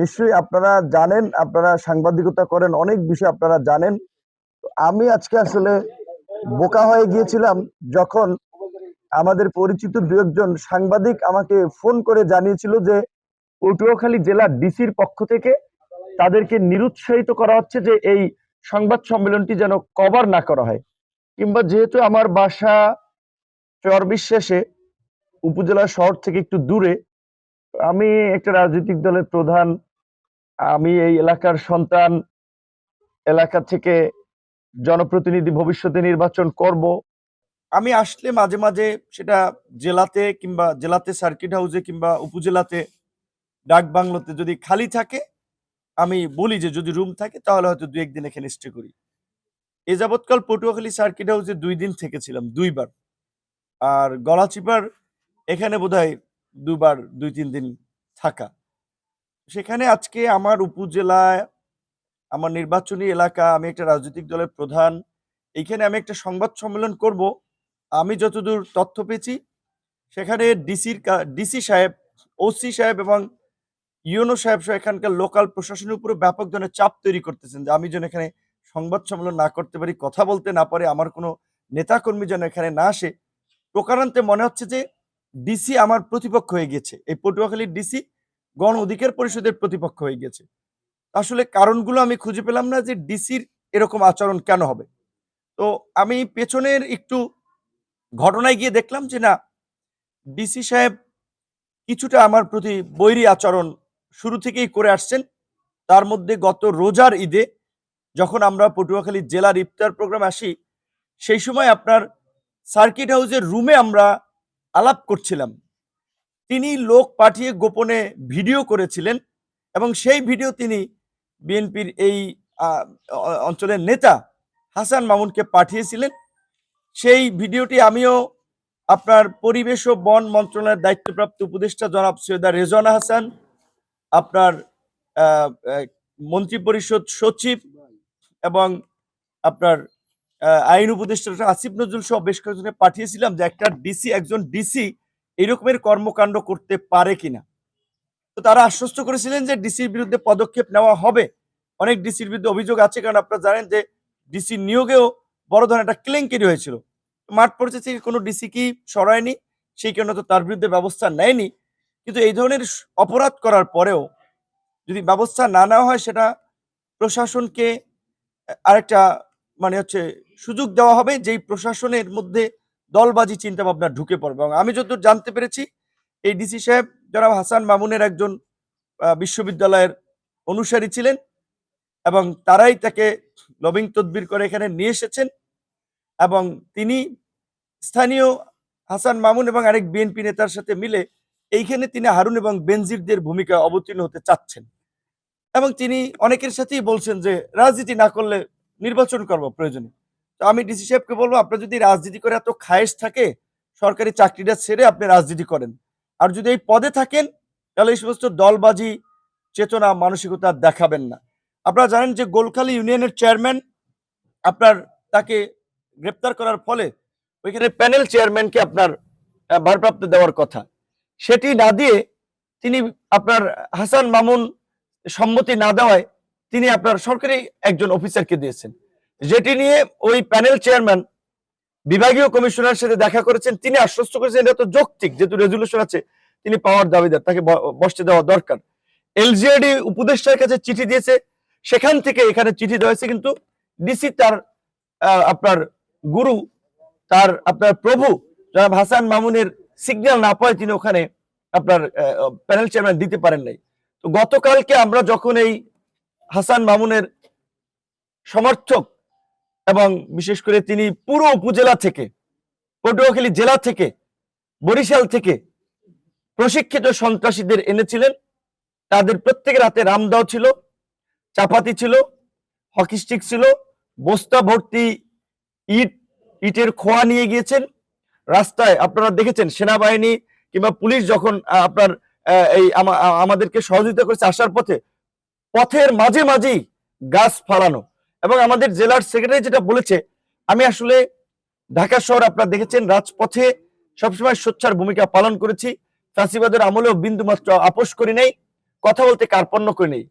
নিশ্চয়ই আপনারা জানেন, আপনারা সাংবাদিকতা করেন, অনেক বিষয় আপনারা জানেন। আমি আজকে আসলে বোকা হয়ে গিয়েছিলাম যখন আমাদের পরিচিত দু একজন সাংবাদিক আমাকে ফোন করে জানিয়েছিল যে, পটুয়াখালী জেলার ডিসির পক্ষ থেকে তাদেরকে নিরুৎসাহিত করা হচ্ছে যে, এই সংবাদ সম্মেলনটি যেন কভার না করা হয়। কিংবা যেহেতু আমার বাসা চর বিশ্বাসে উপজেলা শহর থেকে একটু দূরে, আমি একটা রাজনৈতিক দলের প্রধান আমি এই এলাকার সন্তান, এলাকা থেকে জনপ্রতিনিধি ভবিষ্যতে নির্বাচন করব। আমি আসলে মাঝে মাঝে সেটা জেলাতে কিংবা জেলাতে সার্কিট হাউসে কিংবা উপজেলাতে, ডাক বাংলোতে যদি খালি থাকে, আমি বলি যে যদি রুম থাকে তাহলে হয়তো দু একদিন এখানে স্টে করি। এ যাবৎকাল পটুয়াখালী সার্কিট হাউসে দুই দিন থেকেছিলাম, দুইবার। আর গলাচিপার এখানে বোধহয় দুবার, দুই তিন দিন থাকা। সেখানে আজকে আমার উপজেলায়, আমার নির্বাচনী এলাকা, আমি একটা রাজনৈতিক দলের প্রধান, এইখানে আমি একটা সংবাদ সম্মেলন করব। আমি যতদূর তথ্য পেয়েছি, সেখানে ডিসির ডিসি সাহেব, ওসি সাহেব এবং ইউনো সাহেব সহ এখানকার লোকাল প্রশাসনের উপরে ব্যাপক ধরনের চাপ তৈরি করতেছেন যে আমি যেন এখানে সংবাদ সম্মেলন না করতে পারি, কথা বলতে না পারে, আমার কোনো নেতাকর্মী যেন এখানে না আসে। প্রকারান্তে মনে হচ্ছে যে ডিসি আমার প্রতিপক্ষ হয়ে গেছে এই পটুয়াখালীর ডিসি গণ অধিকার পরিষদের প্রতিপক্ষ হয়ে গেছে। আসলে কারণগুলো আমি খুঁজে পেলাম না যে ডিসির এরকম আচরণ কেন হবে। তো আমি পেছনের একটু ঘটনায় গিয়ে দেখলাম যে না, ডিসি সাহেব কিছুটা আমার প্রতি বৈরী আচরণ শুরু থেকেই করে আসছেন। তার মধ্যে গত রোজার ঈদে যখন আমরা পটুয়াখালী জেলার ইফতার প্রোগ্রাম আসি, সেই সময় আপনার সার্কিট হাউসের রুমে আমরা আলাপ করছিলাম। তিনি লোক পাঠিয়ে গোপনে ভিডিও করেছিলেন এবং সেই ভিডিও তিনি বিএনপির এই অঞ্চলের নেতা হাসান মামুনকে পাঠিয়েছিলেন। সেই ভিডিওটি আমিও আপনার পরিবেশ ও বন মন্ত্রণালয়ের দায়িত্বপ্রাপ্ত উপদেষ্টা জনাব সৈয়দা রেজওয়ানা হাসান, আপনার মন্ত্রী পরিষদ সচিব এবং আপনার আইন উপদেষ্টা আসিফ নজরুল সহ বেশ কয়েকজনে পাঠিয়েছিলাম যে একটা ডিসি, একজন ডিসি এরকমের কর্মকাণ্ড করতে পারে কিনা? তো তারা আশ্বস্ত করেছিলেন যে ডিসির বিরুদ্ধে পদক্ষেপ নেওয়া হবে। অনেক ডিসির বিরুদ্ধে অভিযোগ আছে, কারণ আপনারা জানেন যে ডিসি নিয়োগেও বড় ধরনের একটা কেলেঙ্কারি হয়েছিল। মাঠ পর্যায়ে থেকে কোনো ডিসি কি সরায়নি, সেই কারণে তো তার বিরুদ্ধে ব্যবস্থা নেয়নি। কিন্তু এই ধরনের অপরাধ করার পরেও যদি ব্যবস্থা না নেওয়া হয়, সেটা প্রশাসনকে আরেকটা মানে হচ্ছে সুযোগ দেওয়া হবে, যেই প্রশাসনের মধ্যে দলবাজি চিন্তা ভাবনা ঢুকে পড়বে। এবং আমি যতদূর জানতে পেরেছি, এই ডিসি সাহেব জনাব হাসান মামুনের একজন বিশ্ববিদ্যালয়ের অনুসারী ছিলেন এবং তারাই তাকে লবিং তদবির করে এখানে নিয়ে এসেছেন এবং তিনি স্থানীয় হাসান মামুন এবং আরেক বিএনপি নেতার সাথে মিলে এইখানে তিনি হারুন এবং বেনজিরদের ভূমিকা অবতীর্ণ হতে চাচ্ছেন। এবং তিনি অনেকের সাথেই বলছেন যে, রাজনীতি না করলে নির্বাচন করব প্রয়োজনে। আমি ডিসি সাহেবকে বলব আপনার যদি রাজনীতি করে এত খায়েশ থাকে, সরকারি চাকরিটা ছেড়ে আপনি রাজনীতি করেন। আর যদি এই পদে থাকেন, তাহলে এই সমস্ত দলবাজি, চেতনা, মানসিকতা দেখাবেন না। আপনারা জানেন যে গোলখালী ইউনিয়নের চেয়ারম্যান, আপনার তাকে গ্রেপ্তার করার ফলে ওইখানে প্যানেল চেয়ারম্যানকে আপনার ভারপ্রাপ্ত দেওয়ার কথা। সেটি না দিয়ে তিনি আপনার হাসান মামুন সম্মতি না দেওয়ায় তিনি আপনার সরকারি একজন অফিসারকে দিয়েছেন। যেটি নিয়ে ওই প্যানেল চেয়ারম্যান, বিভাগীয় কমিশনার সাথে দেখা করেছেন, তিনি আশ্বস্ত করেছেন, এটা তো যৌক্তিক যেহেতু রেজুলেশন আছে, তিনি পাওয়ার দাবিদার, তাকে বসতে দেওয়া দরকার। এলজিআরডি উপদেষ্টার কাছে চিঠি দিয়েছে, সেখান থেকে এখানে চিঠি দেওয়া হয়েছে, কিন্তু ডিসি তার আপনার গুরু, তার আপনার প্রভু, জনাব হাসান মামুনের সিগন্যাল না পায় তিনি ওখানে আপনার প্যানেল চেয়ারম্যান দিতে পারেন নাই। তো গতকালকে আমরা যখন এই হাসান মামুনের সমর্থক এবং বিশেষ করে তিনি পুরো উপজেলা থেকে, পটুয়াখালী জেলা থেকে, বরিশাল থেকে প্রশিক্ষিত সন্ত্রাসীদের এনেছিলেন। তাদের প্রত্যেকের হাতে রামদাও ছিল, চাপাতি ছিল, হকি স্টিক ছিল, বস্তা ভর্তি ইট, ইটের খোয়া নিয়ে গিয়েছেন। রাস্তায় আপনারা দেখেছেন সেনাবাহিনী কিংবা পুলিশ যখন আপনার এই আমা- আমাদেরকে সহযোগিতা করেছে আসার পথে, পথের মাঝে মাঝেই গাছ ফালানো। এবং আমাদের জেলার সেক্রেটারি যেটা বলেছে, আমি আসলে ঢাকা শহর আপনারা দেখেছেন, রাজপথে সবসময় স্বচ্ছার ভূমিকা পালন করেছি। চাষিবাদের আমলেও বিন্দু মাত্র আপোষ করি নেই, কথা বলতে কার্পণ্য করে নেই।